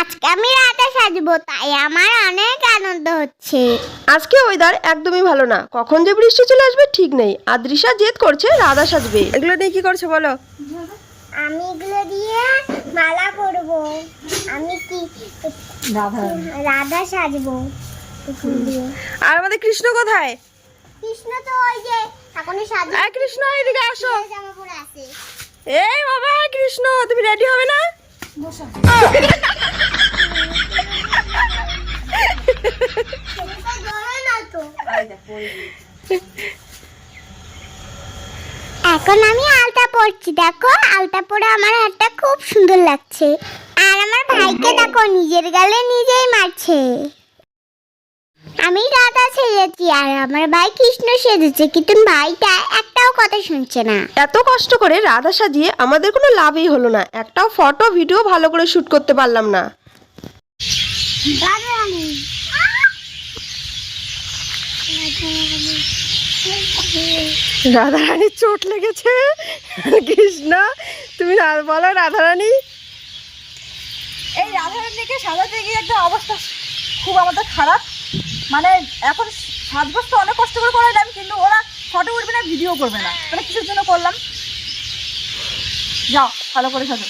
আজকে আমি রাধা সাজবো তাই আমার অনেক আনন্দ হচ্ছে। আজকে ওয়েদার একদমই ভালো না। কখন যে বৃষ্টি চলে আসবে ঠিক নেই। আদ্রিসা জেদ করছে রাধা সাজবে। এগুলো নিয়ে কি করছে বলো? আমি এগুলো দিয়ে মালা করব আমি কি রাধা। সাজবো। আর আমাদের কৃষ্ণ কোথায়? কৃষ্ণ তো ওই যে এখনই সাজ আর কৃষ্ণ এদিকে আসো। জামা পরে আছে। এই বাবা কৃষ্ণ তুমি রেডি হবে না? এখন আমি আলতা পরছি দেখো? আলতা পরে আমার হাতটা খুব সুন্দর লাগছে। আর আমার ভাইকে দেখো নিজের গালে নিজেই মারছে। আমি রাধা সেজেছি আর আমার ভাই কৃষ্ণ সেজেছে কিন্তু ভাইটা শুনছে না। এত কষ্ট করে রাধা সাজিয়ে আমাদের কোনো লাভই হলো না। একটাও ফটো ভিডিও ভালো করে শুট করতে পারলাম না। রাধারানীর চোট লেগেছে। কৃষ্ণ তুমি বলো রাধারানী এই রাধারানীকে সাজাতে গিয়ে একটা অবস্থা খুব আমাদের খারাপ। মানে এখন সাজগোজ তো অনেক কষ্ট করে ওরা ফটো উঠবে না ভিডিও করবে না। মানে কিছুর জন্য করলাম। যাও ভালো করে সাজো।